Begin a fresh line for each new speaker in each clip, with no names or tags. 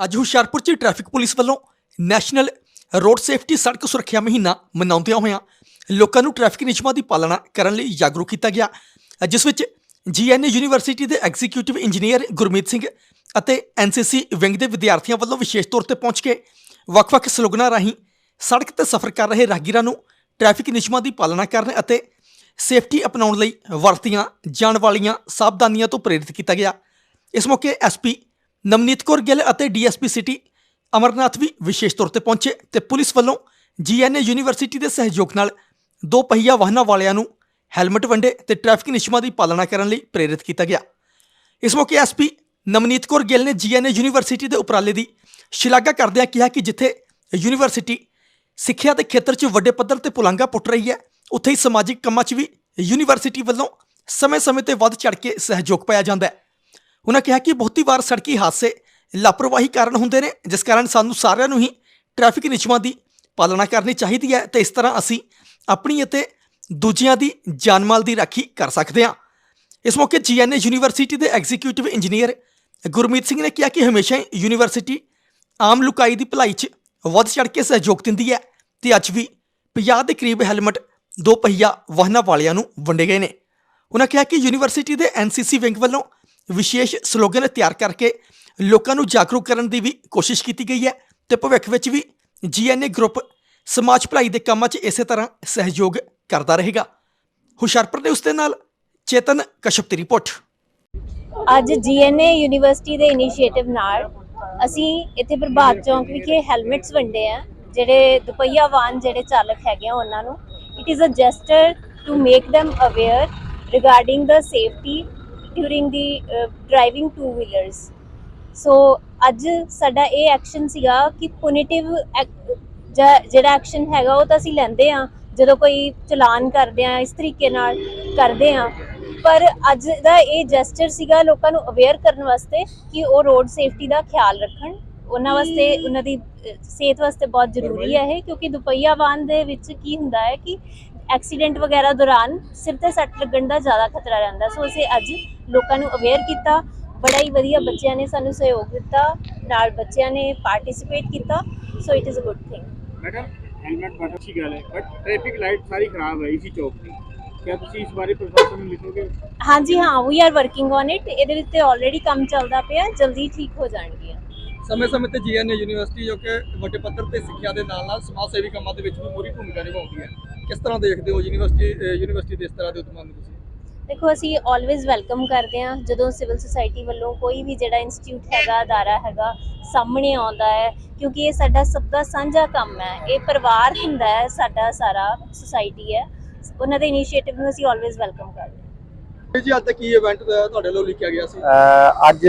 ਅੱਜ ਹੁਸ਼ਿਆਰਪੁਰ 'ਚ traffic police ਵੱਲੋਂ ਨੈਸ਼ਨਲ ਰੋਡ ਸੇਫਟੀ ਸੜਕ ਸੁਰੱਖਿਆ ਮਹੀਨਾ ਮਨਾਉਂਦਿਆਂ ਹੋਇਆਂ ਲੋਕਾਂ ਨੂੰ ਟ੍ਰੈਫਿਕ ਨਿਯਮਾਂ ਦੀ ਪਾਲਣਾ ਕਰਨ ਲਈ ਜਾਗਰੂਕ ਕੀਤਾ ਗਿਆ, ਜਿਸ ਵਿੱਚ ਜੀਐਨਏ ਯੂਨੀਵਰਸਿਟੀ ਦੇ ਐਗਜ਼ੀਕਿਊਟਿਵ ਇੰਜੀਨੀਅਰ ਗੁਰਮੀਤ ਸਿੰਘ ਅਤੇ ਐਨਸੀਸੀ ਵਿੰਗ ਦੇ ਵਿਦਿਆਰਥੀਆਂ ਵੱਲੋਂ ਵਿਸ਼ੇਸ਼ ਤੌਰ ਤੇ ਪਹੁੰਚ ਕੇ ਵੱਖ-ਵੱਖ ਸਲੋਗਨਾਂ ਰਾਹੀਂ ਸੜਕ ਤੇ ਸਫ਼ਰ ਕਰ ਰਹੇ ਰਾਹਗੀਰਾਂ ਨੂੰ ਟ੍ਰੈਫਿਕ ਨਿਯਮਾਂ ਦੀ ਪਾਲਣਾ ਕਰਨ ਅਤੇ ਸੇਫਟੀ ਅਪਣਾਉਣ ਲਈ ਵਰਤੀਆਂ ਜਾਣ ਵਾਲੀਆਂ ਸਾਵਧਾਨੀਆਂ ਤੋਂ ਪ੍ਰੇਰਿਤ ਕੀਤਾ ਗਿਆ। ਇਸ ਮੌਕੇ ਐਸਪੀ ਨਵਨੀਤ ਕੌਰ ਗਿੱਲ ਅਤੇ ਡੀਐਸਪੀ ਸਿਟੀ ਅਮਰਨਾਥ ਵੀ ਵਿਸ਼ੇਸ਼ ਤੌਰ ਤੇ ਪਹੁੰਚੇ ਤੇ ਪੁਲਿਸ ਵੱਲੋਂ ਜੀਐਨਏ ਯੂਨੀਵਰਸਿਟੀ ਦੇ ਸਹਿਯੋਗ ਨਾਲ ਦੋ ਪਹੀਆ ਵਾਹਨਾਂ ਵਾਲਿਆਂ ਨੂੰ ਹੈਲਮਟ, ਵੰਡੇ ਤੇ ਟ੍ਰੈਫਿਕ ਨਿਯਮਾਂ ਦੀ ਪਾਲਣਾ ਕਰਨ ਲਈ ਪ੍ਰੇਰਿਤ ਕੀਤਾ ਗਿਆ। ਇਸ ਮੌਕੇ ਐਸਪੀ ਨਵਨੀਤ ਕੌਰ ਗਿੱਲ ਨੇ ਜੀਐਨਏ ਯੂਨੀਵਰਸਿਟੀ ਦੇ ਉਪਰਾਲੇ ਦੀ ਸ਼ਲਾਘਾ ਕਰਦਿਆਂ ਕਿਹਾ ਕਿ ਜਿੱਥੇ ਯੂਨੀਵਰਸਿਟੀ ਸਿੱਖਿਆ ਦੇ ਖੇਤਰ 'ਚ ਵੱਡੇ ਪੱਧਰ ਤੇ ਪੁਲਾਂਘਾ ਪੁੱਟ ਰਹੀ ਹੈ, ਉੱਥੇ ਹੀ ਸਮਾਜਿਕ ਕੰਮਾਂ 'ਚ ਵੀ ਯੂਨੀਵਰਸਿਟੀ ਵੱਲੋਂ ਸਮੇਂ-ਸਮੇਂ ਤੇ ਵੱਧ ਚੜ ਕੇ ਸਹਿਯੋਗ ਪਾਇਆ ਜਾਂਦਾ ਹੈ। ਉਹਨਾਂ ਕਿਹਾ ਕਿ ਬਹੁਤੀ ਵਾਰ ਸੜਕੀ ਹਾਦਸੇ ਲਾਪਰਵਾਹੀ ਕਾਰਨ ਹੁੰਦੇ ਨੇ, ਜਿਸ ਕਾਰਨ ਸਾਨੂੰ ਸਾਰਿਆਂ ਨੂੰ ਹੀ ਟ੍ਰੈਫਿਕ ਨਿਯਮਾਂ ਦੀ ਪਾਲਣਾ ਕਰਨੀ ਚਾਹੀਦੀ ਹੈ ਤੇ ਇਸ ਤਰ੍ਹਾਂ ਅਸੀਂ ਆਪਣੀ ਅਤੇ ਦੂਜਿਆਂ ਦੀ ਜਾਨਮਾਲ ਦੀ ਰਾਖੀ ਕਰ ਸਕਦੇ ਹਾਂ। ਇਸ ਮੌਕੇ ਜੀਐਨਏ ਯੂਨੀਵਰਸਿਟੀ ਦੇ ਐਗਜ਼ੀਕਿਊਟਿਵ ਇੰਜੀਨੀਅਰ ਗੁਰਮੀਤ ਸਿੰਘ ਨੇ ਕਿਹਾ ਕਿ ਹਮੇਸ਼ਾ ਹੀ ਯੂਨੀਵਰਸਿਟੀ ਆਮ ਲੁਕਾਈ ਦੀ ਭਲਾਈ 'ਚ ਵੱਧ ਚੜ ਕੇ ਸਹਿਯੋਗ ਦਿੰਦੀ ਹੈ ਤੇ ਅੱਜ ਵੀ 50 ਦੇ ਕਰੀਬ ਹੈਲਮਟ ਦੋ ਪਹੀਆ ਵਾਹਨਾਂ ਵਾਲਿਆਂ ਨੂੰ ਵੰਡੇ ਗਏ ਨੇ। ਉਹਨਾਂ ਕਿਹਾ ਕਿ ਯੂਨੀਵਰਸਿਟੀ ਦੇ ਐਨਸੀਸੀ ਵਿੰਗ ਵੱਲੋਂ ਵਿਸ਼ੇਸ਼ ਸਲੋਗਨ ਤਿਆਰ ਕਰਕੇ ਲੋਕਾਂ ਨੂੰ ਜਾਗਰੂਕ ਕਰਨ ਦੀ ਵੀ ਕੋਸ਼ਿਸ਼ ਕੀਤੀ ਗਈ ਹੈ ਤੇ ਭਵਿੱਖ ਵਿੱਚ ਵੀ ਜੀਐਨਏ ਗਰੁੱਪ ਸਮਾਜ ਭਲਾਈ ਦੇ ਕੰਮਾਂ 'ਚ ਇਸੇ ਤਰ੍ਹਾਂ ਸਹਿਯੋਗ ਕਰਦਾ ਰਹੇਗਾ। ਹੁਸ਼ਿਆਰਪੁਰ ਦੇ ਉਸ ਨਾਲ ਚੇਤਨ ਕਸ਼ਪ ਦੀ ਰਿਪੋਰਟ।
ਅੱਜ ਜੀਐਨਏ ਯੂਨੀਵਰਸਿਟੀ ਦੇ ਇਨੀਸ਼ੀਏਟਿਵ ਨਾਲ ਅਸੀਂ ਇੱਥੇ ਪ੍ਰਭਾਤ ਚੌਂਕ ਵਿਖੇ ਹੈਲਮਟਸ ਵੰਡੇ ਆ, ਜਿਹੜੇ ਦੁਪਹੀਆ ਵਾਹਨ ਜਿਹੜੇ ਚਾਲਕ ਹੈਗੇ ਆ ਉਹਨਾਂ ਨੂੰ। It is a gesture to make them aware regarding the safety during the uh, driving two wheelers. So ਅੱਜ ਸਾਡਾ ਇਹ ਐਕਸ਼ਨ ਸੀਗਾ ਕਿ ਪੁਨੀਟਿਵ ਜਿਹੜਾ ਐਕਸ਼ਨ ਹੈਗਾ ਉਹ ਤਾਂ ਅਸੀਂ ਲੈਂਦੇ ਆ ਜਦੋਂ ਕੋਈ ਚਲਾਨ ਕਰਦੇ ਆ ਇਸ ਤਰੀਕੇ ਨਾਲ ਕਰਦੇ ਆ ਪਰ ਅੱਜ ਦਾ ਇਹ ਜੈਸਚਰ ਸੀਗਾ ਲੋਕਾਂ ਨੂੰ ਅਵੇਅਰ ਕਰਨ ਵਾਸਤੇ ਕਿ ਉਹ ਰੋਡ ਸੇਫਟੀ ਦਾ ਖਿਆਲ ਰੱਖਣ। ਉਹਨਾਂ ਵਾਸਤੇ ਉਹਨਾਂ ਦੀ ਸਿਹਤ ਵਾਸਤੇ ਬਹੁਤ ਜ਼ਰੂਰੀ ਹੈ ਇਹ ਕਿਉਂਕਿ ਦੁਪਹੀਆ ਵਾਹਨ ਦੇ ਵਿੱਚ ਕੀ ਹੁੰਦਾ ਹੈ ਕਿ ਐਕਸੀਡੈਂਟ ਵਗੈਰਾ ਦੌਰਾਨ ਸਿਰ ਤੇ ਸੱਟ ਲੱਗਣ ਦਾ ਜ਼ਿਆਦਾ ਖਤਰਾ ਰਹਿੰਦਾ। ਸੋ ਅਸੀਂ ਅੱਜ ਲੋਕਾਂ ਨੂੰ ਅਵੇਅਰ ਕੀਤਾ ਬੜਾ ਹੀ ਵਧੀਆ ਬੱਚਿਆਂ ਨੇ ਸਾਨੂੰ ਸਹਿਯੋਗ ਦਿੱਤਾ ਨਾਲ ਬੱਚਿਆਂ ਨੇ ਪਾਰਟਿਸਿਪੇਟ ਕੀਤਾ so it is a good thing
madam helmet ਬਹੁਤ ਅੱਛੀ ਗੱਲ ਹੈ ਬਟ ਟ੍ਰੈਫਿਕ ਲਾਈਟ ਸਾਰੀ ਖਰਾਬ ਹੈ ਇਸੀ ਚੌਕ ਦੀ ਕਿਆ ਤੁਸੀਂ ਇਸ ਬਾਰੇ ਪ੍ਰਸ਼ਾਸਨ ਨੂੰ ਲਿਖੋਗੇ?
ਹਾਂਜੀ ਹਾਂ we are working on it ਇਹਦੇ ਵਿੱਚ ਤੇ ਆਲਰੇਡੀ ਕੰਮ ਚੱਲਦਾ ਪਿਆ ਜਲਦੀ ਠੀਕ ਹੋ ਜਾਣਗੀਆਂ।
ਸਮੇਂ-ਸਮੇਂ ਤੇ ਜੀਐਨਏ ਯੂਨੀਵਰਸਿਟੀ ਜੋ ਕਿ ਵੱਡੇ ਪੱਧਰ ਤੇ ਸਿੱਖਿਆ ਦੇ ਨਾਲ-ਨਾਲ ਸਮਾਜ ਸੇਵੀ ਕੰਮਾਂ ਦੇ ਵਿੱਚ ਵੀ ਪੂਰੀ ਭੂਮਿਕਾ ਨਿਭਾਉਂਦੀ ਹੈ। ਕਿਸ ਤਰ੍ਹਾਂ ਦੇਖਦੇ ਹੋ ਯੂਨੀਵਰਸਿਟੀ ਯੂਨੀਵਰਸਿਟੀ ਦੇ ਇਸ ਤਰ੍ਹਾਂ ਦੇ ਉਦਮਾਂ ਨੂੰ
ਦੇਖੋ ਅਸੀਂ ਆਲਵੇਜ਼ ਵੈਲਕਮ ਕਰਦੇ ਹਾਂ ਜਦੋਂ ਸਿਵਲ ਸੁਸਾਇਟੀ ਵੱਲੋਂ ਕੋਈ ਵੀ ਜਿਹੜਾ ਇੰਸਟੀਚਿਊਟ ਹੈਗਾ ਅਦਾਰਾ ਹੈਗਾ ਸਾਹਮਣੇ ਆਉਂਦਾ ਹੈ ਕਿਉਂਕਿ ਇਹ ਸਾਡਾ ਸਭ ਦਾ ਸਾਂਝਾ ਕੰਮ ਹੈ ਇਹ ਪਰਿਵਾਰ ਹੁੰਦਾ ਹੈ ਸਾਡਾ ਸਾਰਾ ਸੁਸਾਇਟੀ ਹੈ ਉਹਨਾਂ ਦੇ ਇਨੀਸ਼ੀਏਟਿਵ ਨੂੰ ਅਸੀਂ ਆਲਵੇਜ਼ ਵੈਲਕਮ ਕਰਦੇ ਹਾਂ।
ਜੀ ਅੱਜ ਤੱਕ ਕੀ ਇਵੈਂਟ ਤੁਹਾਡੇ ਵੱਲੋਂ ਲਿਖਿਆ ਗਿਆ ਸੀ?
ਅ, ਅੱਜ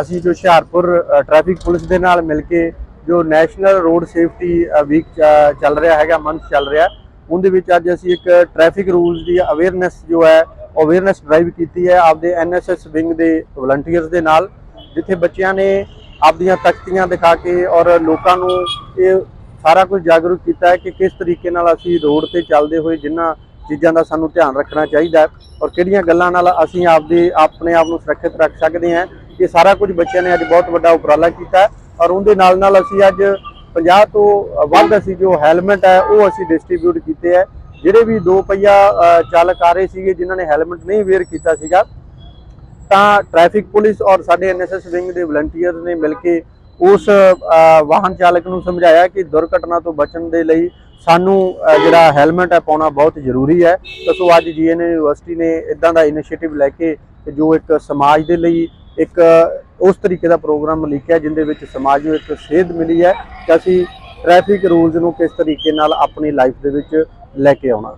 ਅਸੀਂ ਜੋ ਹੁਸ਼ਿਆਰਪੁਰ ਟ੍ਰੈਫਿਕ ਪੁਲਿਸ ਦੇ ਨਾਲ ਮਿਲ ਕੇ ਜੋ ਨੈਸ਼ਨਲ ਰੋਡ ਸੇਫਟੀ ਵੀਕ ਚੱਲ ਰਿਹਾ ਹੈਗਾ ਮੰਥ ਚੱਲ ਰਿਹਾ ਉਹਦੇ ਵਿੱਚ ਅੱਜ ਅਸੀਂ ਇੱਕ ਟ੍ਰੈਫਿਕ ਰੂਲਸ ਦੀ ਅਵੇਅਰਨੈਸ ਜੋ ਹੈ ਅਵੇਅਰਨੈਸ ਡਰਾਈਵ ਕੀਤੀ ਹੈ ਆਪਦੇ ਐਨਐਸਐਸ ਵਿੰਗ ਦੇ ਵਲੰਟੀਅਰਸ ਦੇ ਨਾਲ, ਜਿੱਥੇ ਬੱਚਿਆਂ ਨੇ ਆਪਦੀਆਂ ਤਖਤੀਆਂ ਦਿਖਾ ਕੇ ਔਰ ਲੋਕਾਂ ਨੂੰ ਇਹ ਸਾਰਾ ਕੁਝ ਜਾਗਰੂਕ ਕੀਤਾ ਹੈ ਕਿ ਕਿਸ ਤਰੀਕੇ ਨਾਲ ਅਸੀਂ ਰੋਡ ਤੇ ਚੱਲਦੇ ਹੋਏ ਜਿਨ੍ਹਾਂ ਚੀਜ਼ਾਂ ਦਾ ਸਾਨੂੰ ਧਿਆਨ ਰੱਖਣਾ ਚਾਹੀਦਾ ਔਰ ਕਿਹੜੀਆਂ ਗੱਲਾਂ ਨਾਲ ਅਸੀਂ ਆਪਦੇ, ਆਪਣੇ ਆਪ ਨੂੰ ਸੁਰੱਖਿਅਤ ਰੱਖ ਸਕਦੇ ਹਾਂ, ਇਹ ਸਾਰਾ ਕੁਝ ਬੱਚਿਆਂ ਨੇ ਅੱਜ ਬਹੁਤ ਵੱਡਾ ਉਪਰਾਲਾ ਕੀਤਾ ਔਰ ਉਹਦੇ ਨਾਲ ਨਾਲ ਅਸੀਂ ਅੱਜ 50 ਤੋਂ ਵੱਧ ਅਸੀਂ ਜੋ ਹੈਲਮਟ ਹੈ ਉਹ ਅਸੀਂ ਡਿਸਟ੍ਰੀਬਿਊਟ ਕੀਤੇ ਹੈ। ਜਿਹੜੇ ਵੀ ਦੋ ਪਹੀਆ ਚਾਲਕ ਆ ਰਹੇ ਸੀਗੇ, ਜਿਨ੍ਹਾਂ ਨੇ ਹੈਲਮਟ ਨਹੀਂ ਵੇਅਰ ਕੀਤਾ ਸੀਗਾ, ਤਾਂ ਟ੍ਰੈਫਿਕ ਪੁਲਿਸ ਔਰ ਸਾਡੇ ਐਨਐਸਐਸ ਵਿੰਗ ਦੇ ਵਲੰਟੀਅਰ ਨੇ ਮਿਲ ਕੇ ਉਸ ਵਾਹਨ ਚਾਲਕ ਨੂੰ ਸਮਝਾਇਆ ਕਿ ਦੁਰਘਟਨਾ ਤੋਂ ਬਚਣ ਦੇ ਲਈ ਸਾਨੂੰ ਜਿਹੜਾ ਹੈਲਮਟ ਹੈ, ਪਾਉਣਾ ਬਹੁਤ ਜ਼ਰੂਰੀ ਹੈ। ਤਾਂ ਸੋ ਅੱਜ ਜੀਐਨ ਯੂਨੀਵਰਸਿਟੀ ਨੇ ਇਦਾਂ ਦਾ ਇਨੀਸ਼ੀਏਟਿਵ ਲੈ ਕੇ ਜੋ ਇੱਕ ਸਮਾਜ ਦੇ ਲਈ ਇੱਕ ਉਸ ਤਰੀਕੇ ਦਾ ਪ੍ਰੋਗਰਾਮ ਲਿਖਿਆ, ਜਿੰਦੇ ਵਿੱਚ ਸਮਾਜ ਨੂੰ ਇੱਕ ਸੇਧ ਮਿਲੀ ਹੈ ਕਿ ਅਸੀਂ ਟ੍ਰੈਫਿਕ ਰੂਲਸ ਨੂੰ ਕਿਸ ਤਰੀਕੇ ਨਾਲ ਆਪਣੀ ਲਾਈਫ ਦੇ ਵਿੱਚ ਲੈ ਕੇ ਆਉਣਾ।